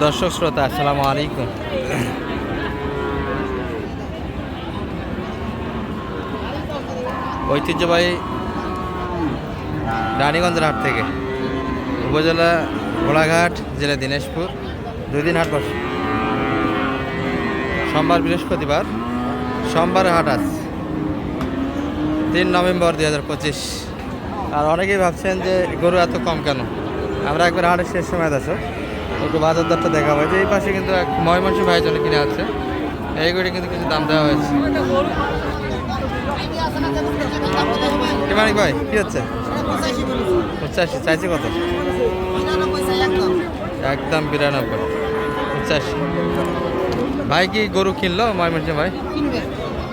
দর্শক শ্রোতা, আসসালামু আলাইকুম। ঐতিহ্যবাহী রানীগঞ্জের হাট থেকে উপজেলা ঘোড়াঘাট জেলা দিনাজপুর, দুই দিন হাট বসে। সোমবার বৃহস্পতিবার, সোমবার হাট আছে তিন নভেম্বর দুই হাজার পঁচিশ। আর অনেকেই ভাবছেন যে গরু এত কম কেন? আমরা একবার হাটের শেষ সময় আছো একটু বাজার দরটা দেখা হয় যে এই পাশে কিন্তু এক ময়মনসিংহ ভাইয়ের জন্য কিনে আছে। এই গরু কিন্তু কিছু দাম দেওয়া হয়েছে। মানিক ভাই কি হচ্ছে? পঁচাশি চাইছে কত? একদম বিরানব্বই পঁচাশি। ভাই কি গরু কিনলো ময়মনসিংহ ভাই?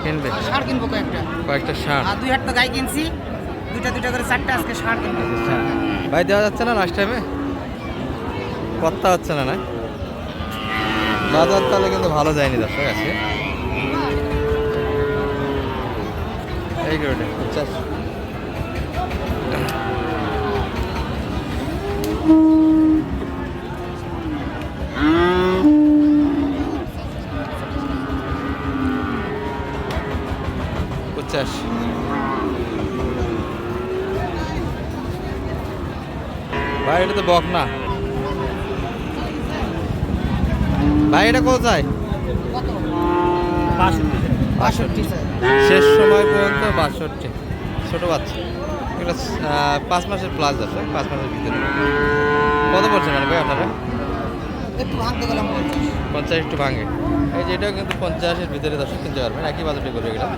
কিনবে। ষাঁড় কিনবো কয়েকটা। কয়েকটা আর দুই হাটটা গাই কিনছি। দুইটা দুইটা করে চারটা আজকে ষাঁড় কিনবো। ভাই দেওয়া যাচ্ছে না লাস্ট টাইমে কত্তা হচ্ছে না না? বাজার তাহলে কিন্তু ভালো যায়নি দর্শক ভাই, এটা তো বক না। ভাই এটা কোথায়? কত বাষট্টি শেষ সময় পর্যন্ত বাষট্টি। ছোটো বাচ্চা। এগুলো পাঁচ মাসের প্লাস আছে পাঁচ মাসের ভিতরে। কত পড়ছে মানে ভাই আপনারা পঞ্চাশ একটু ভাঙে। এই যে এটাও কিন্তু পঞ্চাশের ভিতরে দর্শক কিনতে পারবেন একই বাজেটে করবে এগুলো।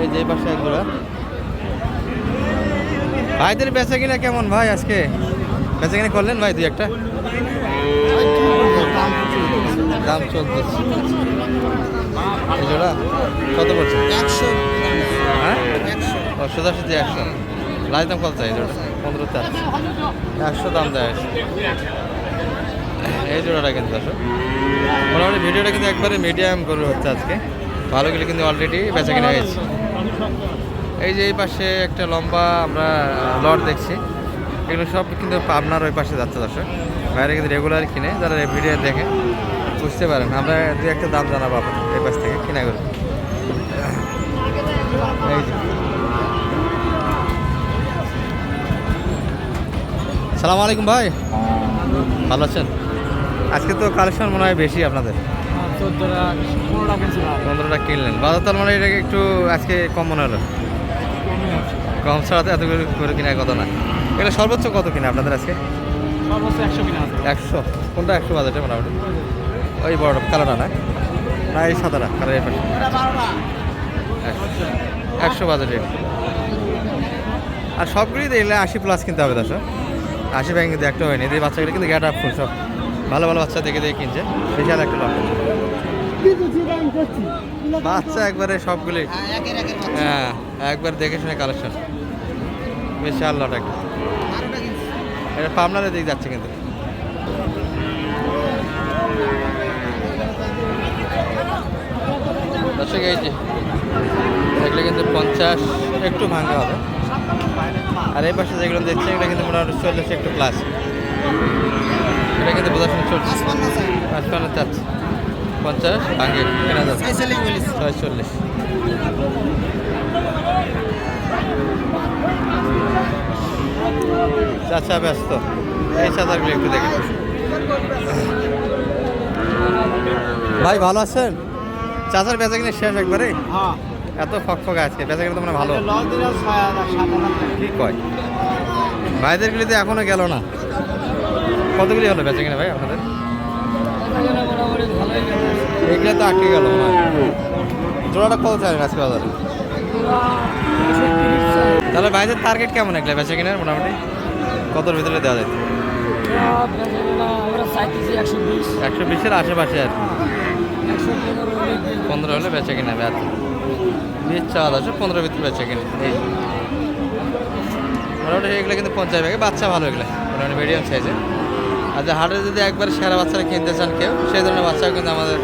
এই যে পাশে একগুলো। ভাইদের বেচা কিনা কেমন ভাই আজকে? বেচা কিনা করলেন ভাই দুই একটা? দাম এই জোড়া কত পড়ছে? একশো। হ্যাঁ? সোজাসুজি একশো। লাইট দাম কত চাই জোড়া পনেরো চার। একশো দাম দেয় এই জোড়াটা কিন্তু আসো মোটামুটি ভিডিওটা কিন্তু একবারে মিডিয়াম করে হচ্ছে আজকে। ভালো গেলে কিন্তু অলরেডি বেচা কিনা হয়েছে। এই যে এই পাশে একটা লম্বা আমরা লট দেখছি। এগুলো সব কিন্তু পাবনার ওই পাশে যাচ্ছে দর্শক। বাইরে কিন্তু রেগুলার কিনে যারা ভিডিও দেখে। বুঝতে পারেন। আমরা দু একটা দাম জানাব আপনার এই পাশ থেকে কিনা করে। এই যে। সালাম আলাইকুম ভাই। ভালো আছেন? আজকে তো কালেকশন মনে হয় বেশি আপনাদের। পনেরোটা কিনলেন। বাজার তার মানে এটা একটু আজকে কম মনে হলো। কম ছাড়াতে এত করে কেনার কথা না। এটা সর্বোচ্চ কত কিনা আপনাদের আজকে? সর্বোচ্চ একশো কিনা একশো। কোনটা একশো বাজেটে মোটামুটি? ওই বড় কালোটা না? না এই সাদাটা কালার এই পাশে। একশো বাজেটে আর সবগুলোই দেখলে আশি প্লাস কিনতে হবে দশ আশি ব্যাংক কিন্তু একটা হয়নি। এই বাচ্চাগুলো কিন্তু গ্যাট আপ ফুল সব। ভালো ভালো বাচ্চা দেখে দেখে কিনছে। বিশাল একটা লট বাচ্চা একবারে সবগুলি। হ্যাঁ একবার দেখে শুনে কালেকশন বিশাল লট একটা। এটা পাবনারের দিক যাচ্ছে কিন্তু। দর্শক এই যে এগুলো কিন্তু পঞ্চাশ একটু ভাঙা হবে। আর এই পাশে যেগুলো দেখছে এগুলো কিন্তু মোটামুটি চল্লিশ একটু প্লাস এটা কিন্তু বোঝাশোনা চলছে। পাঁচপান্ন চাচ্ছে পঞ্চাশ ভাঙে কেনা যাবে। ছয়চল্লিশ বলিস। চাচা ব্যস্ত। এই চাচারগুলো একটু দেখে। ভাই ভালো আছেন? চাচার বেচা কিনে শেষ একবারে? হ্যাঁ। এত ফক ফক আজকে বেচা কিনে তো মানে ভালো। কি কয়? ভাইদের গুলিতে এখনও গেল না। কতগুলি হলো বেচা কিনে ভাই আপনাদের? এগুলো তো আটকে গেল জোড়াটা কত চাই আজকে বাজারে? তাহলে ভাইদের টার্গেট কেমন এগুলো বেচা কিনার মোটামুটি? কতর ভিতরে দেওয়া যায়? একশো বিশের আশেপাশে আর কি। পনেরো হলে বেচা কিনা ব্যাচ বিশ চাওয়া আছে পনেরো ভিতরে বেচা কিনা। এই মোটামুটি এগুলো কিন্তু পঞ্চাশ ব্যাগে বাচ্চা ভালো এগুলো। মোটামুটি মিডিয়াম সাইজে আর যে হাটে যদি একবার সেরা বাচ্চারা কিনতে চান কেউ সেই ধরনের বাচ্চাও কিন্তু আমাদের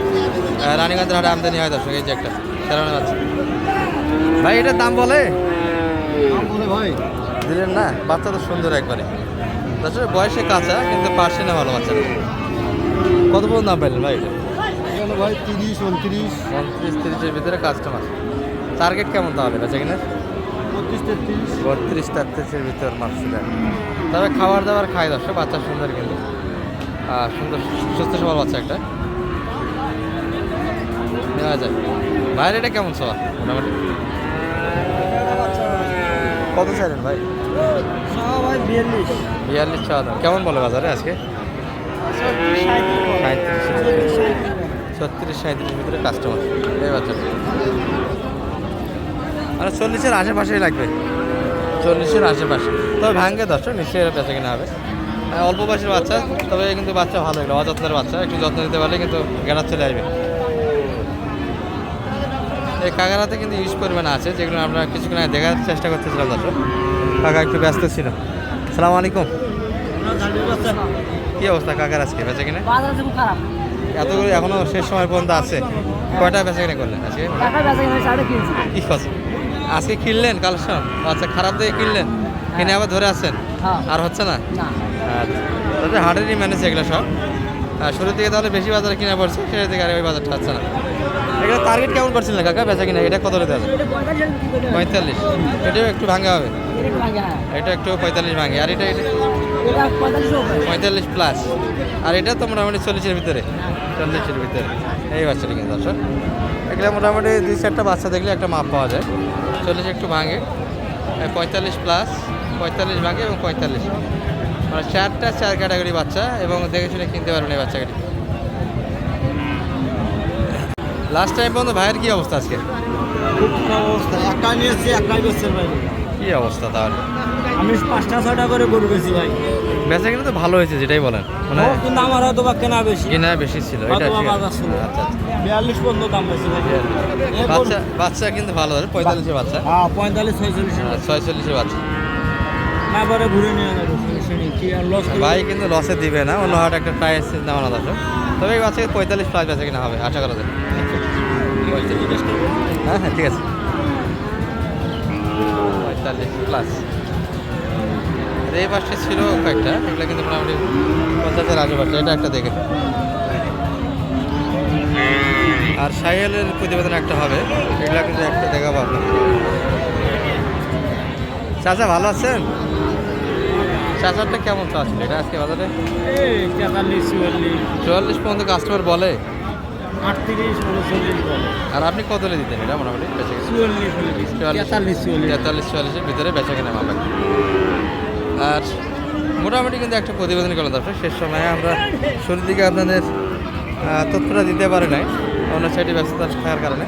রানীগঞ্জের হাটে আমদানি হয় দর্শক এই যে একটা সেরা বাচ্চা। ভাই এটার দাম বলে? বলে ভাই। দিলেন না? বাচ্চা তো সুন্দর একবারে। আসলে বয়সে কাঁচা কিন্তু পার্সেন্টে ভালো বাচ্চারা কত পর্যন্ত দাম পাইলেন ভাই এটা? ভাই তিরিশ উনত্রিশ। পঁয়ত্রিশ তিরিশের ভিতরে কাস্টমার টার্গেট কেমন তাহলে বেচা কিনা? পঁচিশ তেত্রিশ। বত্রিশ তেত্রিশের ভিতর মানুষের তবে খাবার দাবার খাই দর্শক বাচ্চা সুন্দর কিন্তু। সুন্দর সুস্থ সবল বাচ্চা একটা। নেওয়া যায় বাইরে এটা কেমন সবার? মোটামুটি। কত চাইলেন ভাই? ভাই বিয়াল্লিশ। বিয়াল্লিশ ছ হাজার কেমন বলে বাজারে আজকে? সাঁত্রিশ। ছত্রিশ সাঁত্রিশ ভিতরে কাস্টমার এই বাচ্চাটা মানে চল্লিশের আশেপাশেই লাগবে। চল্লিশের আশেপাশে। তবে ভাঙ্গে দশটা নিশ্চয়ই এরা বেচা কিনা হবে। হ্যাঁ, অল্প বয়সের বাচ্চা তবে কিন্তু বাচ্চা ভালো এগুলো অযত্নের বাচ্চা। একটু যত্ন নিতে পারলে কিন্তু গেড়ার চলে আসবে। এই কাকারাতে কিন্তু ইউজ পরিমাণে আছে যেগুলো আমরা কিছুক্ষণ আগে দেখার চেষ্টা করতেছিলাম দর্শক। কাকা একটু ব্যস্ত ছিল। সালাম আলাইকুম কি অবস্থা কাকার আজকে বেচা কিনা? খারাপ। এতগুলো এখনও শেষ সময় পর্যন্ত আছে। কয়টা বেচা কিনা করলেন আজকে? কি কথা আজকে কিনলেন কালেকশন? আচ্ছা খারাপ দিয়ে কিনলেন? কিনে আবার ধরে আছেন? হ্যাঁ। আর হচ্ছে না? আচ্ছা। তাহলে হাটেরই ম্যানেজ এগুলো সব। আর শুরু থেকে তাহলে বেশি বাজারে কিনা পড়ছে সেটা থেকে আর ওই বাজারটা হচ্ছে না। এগুলো টার্গেট কেমন করছিলেন কাকা বেচা কিনা? এটা কত রেতে আছে পঁয়তাল্লিশ। এটাও একটু ভাঙা হবে। এটা একটু হ্যাঁ। এটা পঁয়তাল্লিশ ভাঙে আর এটা এটা এটা পঁয়তাল্লিশ প্লাস আর এটা তো মোটামুটি চল্লিশের ভিতরে। চল্লিশের ভিতরে। এই বাচ্চাটা কিন্তু দর্শক। এগুলো মোটামুটি দুই চারটা বাচ্চা দেখলে একটা মাপ পাওয়া যায়। চল্লিশ একটু ভাঙে। পঁয়তাল্লিশ প্লাস পঁয়তাল্লিশ ভাঙে এবং পঁয়তাল্লিশ। মানে চারটা চার ক্যাটাগরি বাচ্চা এবং দেখে শুনে কিনতে পারবেন এই বাচ্চাটি লাস্ট টাইম পর্যন্ত ভাইয়ের কি অবস্থা আজকে? অবস্থা। নিয়েছি কি অবস্থা তাহলে? আমি পাঁচটা ছয়টা করে গরু বেশি ভাই। বেচা কিন্তু তো ভালো হয়েছে যেটাই বলেন। মানে কিন্তু আমার হয়তো বা কেনা বেশি। কিনা বেশি ছিল এটা ঠিক আছে। আচ্ছা আচ্ছা। বিয়াল্লিশ পর্যন্ত দাম বেশি বাচ্চা বাচ্চা কিন্তু ভালো ধরে পঁয়তাল্লিশের বাচ্চা। হ্যাঁ পঁয়তাল্লিশ ছয়চল্লিশ আর ছয়চল্লিশের বাচ্চা। না পরে ঘুরে নিয়ে ভাই কিন্তু লসে দিবে না অন্য হাট একটা প্রাইস তবে এই বাচ্চাকে পঁয়তাল্লিশ প্লাস বেচা কিনা হবে আশা করা যায়। হ্যাঁ হ্যাঁ ঠিক আছে। পঁয়তাল্লিশ প্লাস এই পাশে ছিল কয়েকটা এগুলো কিন্তু মোটামুটি পঞ্চাশের আশেপাশে এটা একটা দেখে। আর সাইকেলের প্রতিবেদন একটা হবে এগুলো কিন্তু একটা দেখাবো আপনার চাচা ভালো আছেন? চাচারটা কেমন চাচ্ছিল এটা আজকে বাজারে? চুয়াল্লিশ। পর্যন্ত কাস্টমার বলে? আর আপনি কত দিতেন এটা মোটামুটি? বেচে চুয়াল্লিশ তেতাল্লিশ চুয়াল্লিশের ভিতরে বেচা কেনা মাপা আর মোটামুটি কিন্তু একটা প্রতিবেদন করলাম দর্শক শেষ সময়ে আমরা শুরুর দিকে আপনাদের তথ্যটা দিতে পারি নাই। অন্য সাইডে ব্যস্ততা থাকার কারণে।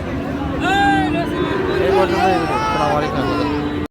এই পর্যন্ত